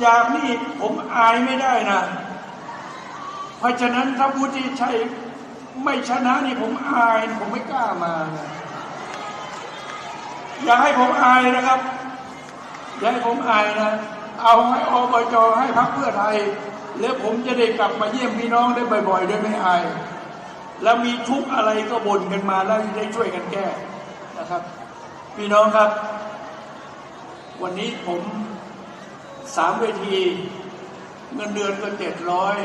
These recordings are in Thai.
อย่างนี้ผมอายไม่ได้นะ เพราะฉะนั้นถ้าวุฒิชัยไม่ชนะนี่ผมอายผมไม่กล้ามานะอย่าให้ผมอายนะครับ อย่าให้ผมอายนะ เอาให้อบจให้พรรคเพื่อไทย แล้วผมจะได้กลับมาเยี่ยมพี่น้องได้บ่อยๆโดยไม่อาย แล้วมีทุกอะไรก็บ่นกันมาแล้วได้ช่วยกันแก้นะครับ พี่น้องครับ วันนี้ผม สามเวที เงินเดือนก็เจ็ดร้อย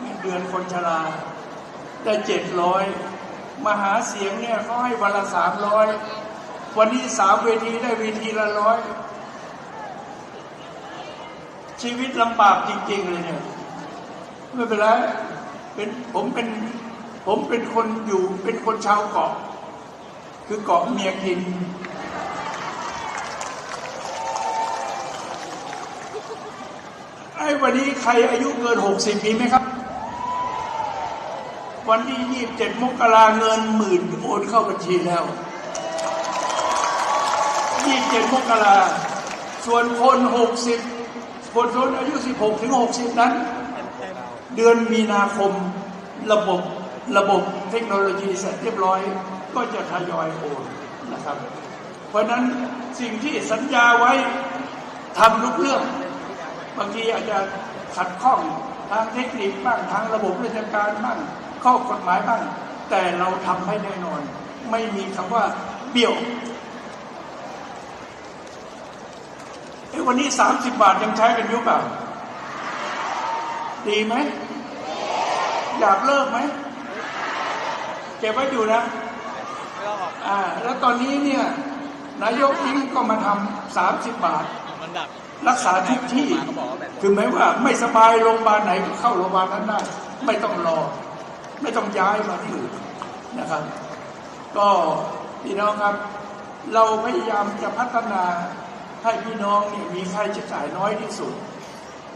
เงินเดือนคนชราได้เจ็ดร้อยมหาเสียงเนี่ยเขาให้วันละสามร้อยวันนี้สามเวทีได้เวทีละร้อยชีวิตลำบากจริง ๆ เลยเนี่ยไม่เป็นไรเป็นผมเป็นผมเป็นคนอยู่เป็นคนชาวเกาะ คือเกาะเมียกิน อ้วันนี้ใครอายุเกินหกสิบมีไหมครับ วันที่ยี่สิบเจ็ดมกราเงินหมื่นโอนเข้าบัญชีแล้วยี่สิบเจ็ดมกราส่วนคนหกสิบคนคนอายุสิบหกถึงหกสิบนั้น เดือนมีนาคมระบบระบบเทคโนโลยีเสร็จเรียบร้อยก็จะทยอยโอนนะครับ เพราะฉะนั้นสิ่งที่สัญญาไว้ทำทุกเรื่อง บางทีอาจจะขัดข้องทางเทคนิคบ้างทางระบบราชการบ้างข้อกฎหมายบ้าง แต่เราทำให้แน่นอน ไม่มีคำว่าเบี้ยวเอ้วันนี้สามสิบบาทยังใช้กันอยู่เปล่าดีไหมอยากเลิกไหมเก็บไว้อยู่นะอ่า แล้วตอนนี้เนี่ย นายกทิ้งก็มาทำสามสิบบาทมันดับ รักษาทุกที่เขาบอกว่าแบบคือหมายว่าไม่สบายโรงพยาบาลไหนก็เข้าโรงพยาบาลนั้นได้ไม่ต้องรอ ไม่ต้องย้ายมาที่อื่นนะครับ ก็พี่น้องครับ เราพยายามจะพัฒนาให้พี่น้องเนี่ยมีค่าใช้จ่ายน้อยที่สุด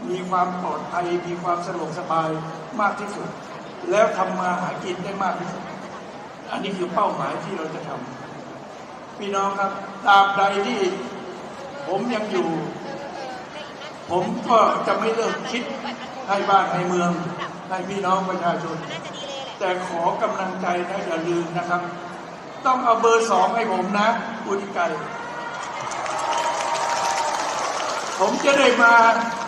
มีความปลอดภัย มีความสะดวกสบายมากที่สุด แล้วทำมาหากินได้มากที่สุด อันนี้คือเป้าหมายที่เราจะทำพี่น้องครับตราบใดที่ผมยังอยู่ ผมก็จะไม่เลิกคิดให้บ้านให้เมืองให้พี่น้องประชาชน แต่ขอกำลังใจนะอย่าลืมนะครับ ต้องเอาเบอร์สองให้ผมนะอุทิไกผมจะได้มา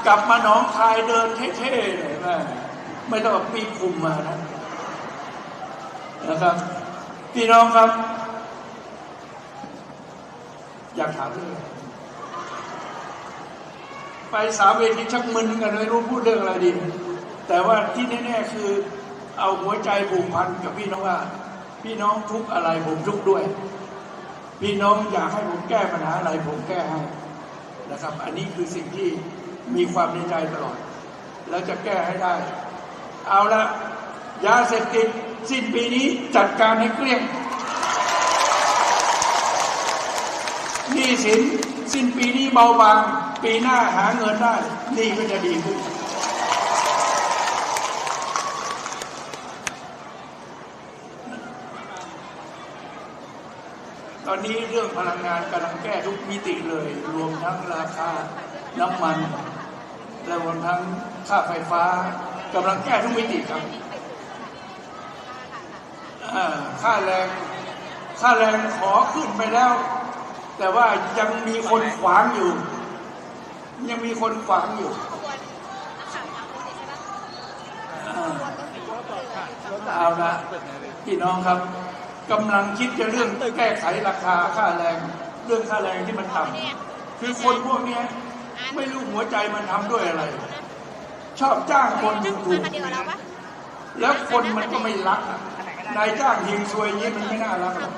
กลับมาหนองคายเดินเท่ๆเลยแม่ไม่ต้องปีคุมมานะนะครับ พี่น้องครับ อยากถามเรื่องอะ ไปสามเวทีชักมึนกันไม่รู้พูดเรื่องอะไรดี แต่ว่าที่แน่ๆคือเอาหัวใจผูกพันกับพี่น้องว่า พี่น้องทุกอะไรผมทุกด้วย พี่น้องอยากให้ผมแก้ปัญหาอะไรผมแก้ให้นะครับ อันนี้คือสิ่งที่มีความในใจตลอด แล้วจะแก้ให้ได้ เอาละยาเสพติดสิ้นปีนี้จัดการให้เกลี้ยงหนี้สิน สิ้นปีนี้เบาบาง ปีหน้าหาเงินได้ นี่ก็จะดีขึ้นตอนนี้เรื่องพลังงานกำลังแก้ทุกมิติเลย รวมทั้งราคาน้ำมัน และรวมทั้งค่าไฟฟ้ากำลังแก้ทุกมิติครับค่าแรง ค่าแรงขอขึ้นไปแล้ว แต่ว่ายังมีคนขวางอยู่ ยังมีคนขวางอยู่เอาละพี่น้องครับกำลังคิดจะเรื่องแก้ไขราคาค่าแรง เรื่องค่าแรงที่มันต่ำคือคนพวกนี้ไม่รู้หัวใจมันทำด้วยอะไร ชอบจ้างคนถูกๆแล้วคนมันก็ไม่รักนายจ้างยิงซวยย่างนี้มันไม่น่ารักหรอก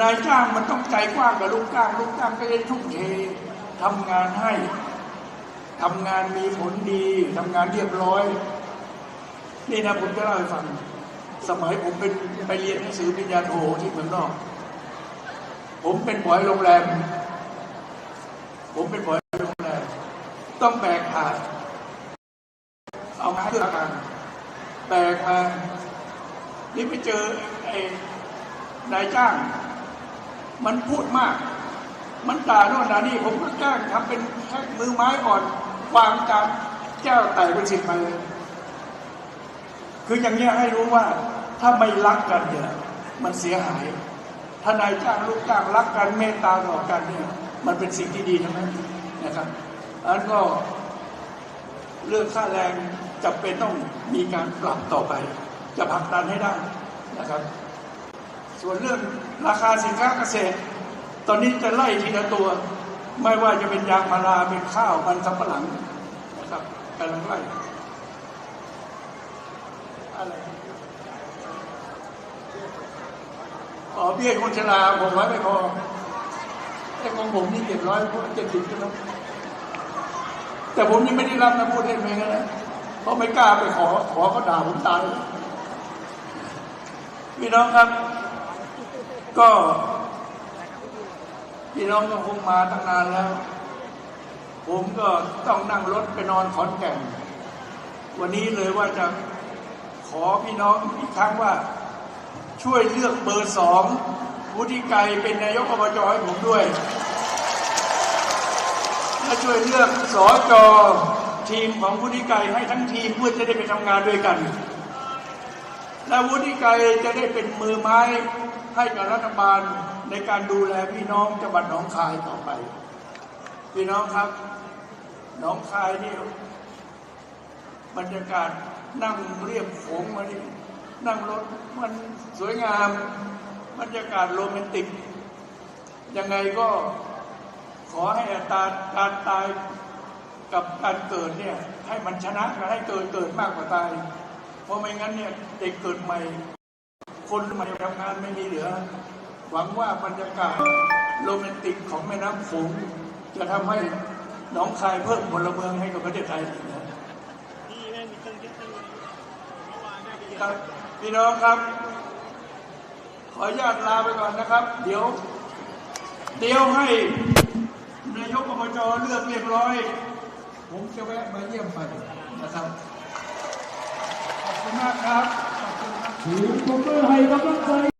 นายจ้างมันต้องใจกว้างกับลูกจ้างลูกจ้างก็จะทุ่มเททำงานให้ทำงานมีผลดีทำงานเรียบร้อย นี่นะผมจะเล่าให้ฟัง สมัยผมเป็นไปเรียนหนังสือปริญญาโทที่เมืองนอก ผมเป็นบอยโรงแรม ผมเป็นบอยโรงแรม ต้องแบกถาดเอามาเครื่อกันแบกมานี่ไปเจอไอ้นายจ้าง มันพูดมาก มันด่าโน่นด่านี่ผมก็แกล้งทำเป็นแค่มือไม้อ่อนวางจานแก้วแตกเป็นสิบไปเลยคืออย่างเงี้ยให้รู้ว่าถ้าไม่รักกันเนี่ยมันเสียหายถ้านายจ้างลูกจ้างรักกันเมตตาต่อกันเนี่ยมันเป็นสิ่งที่ดีทั้งนั้นนะครับอันก็เรื่องค่าแรงจำเป็นต้องมีการปรับต่อไป จะผลักดันให้ได้นะครับ ส่วนเรื่องราคาสินค้าเกษตร ตอนนี้จะไล่ทีละตัว ไม่ว่าจะเป็นยางพาราเป็นข้าวมันสำปะหลังนะครับกำลังไล่อะไรอ๋อเบี้ยคนชราผมไว้ไม่พอไอ้ของผมนี่เจ็ดร้อยเจ็ดสิบแล้วแต่ผมยังไม่ได้รับนะพูดเล่นไปงั้นนะเพราะไม่กล้าไปขอขอเขาด่าผมตายพี่น้องครับ ก็พี่น้องก็คงมาตั้งนานแล้ว ผมก็ต้องนั่งรถไปนอนขอนแก่น วันนี้เลยว่าจะขอพี่น้องอีกครั้งว่า ช่วยเลือกเบอร์สองวุฒิไกรเป็นนายกอบจให้ผมด้วยและช่วยเลือกสอจอทีมของวุฒิไกรให้ทั้งทีมเพื่อจะได้ไปทำงานด้วยกัน และวุฒิไกรจะได้เป็นมือไม้ ให้กับรัฐบาลในการดูแลพี่น้องจังหวัดหนองคายต่อไป พี่น้องครับหนองคายนี่บรรยากาศนั่งเรียบโขงมานี่นั่งรถมันสวยงามบรรยากาศโรแมนติก ยังไงก็ขอให้อัตราการตายกับการเกิดเนี่ยให้มันชนะกันให้เกิดเกิดมากกว่าตาย เพราะไม่งั้นเนี่ยเด็กเกิดใหม่ คนม่ทำงานไม่มีเหลือ หวังว่าบรรยากาศโรแมนติกของแม่น้ำโขงจะทำให้หนองคายเพิ่มพลเมืองให้กับประเทศไทยนะับพี่น้องครับ ขออนุญาตลาไปก่อนนะครับ เดี๋ยว เดี๋ยวให้นายกอบจเลือกเรียบร้อย ผมจะแวะมาเยี่ยมไปนะครับ ขอบคุณมากครับ ขอบคุณครับถือปรบมือให้กำลังใจ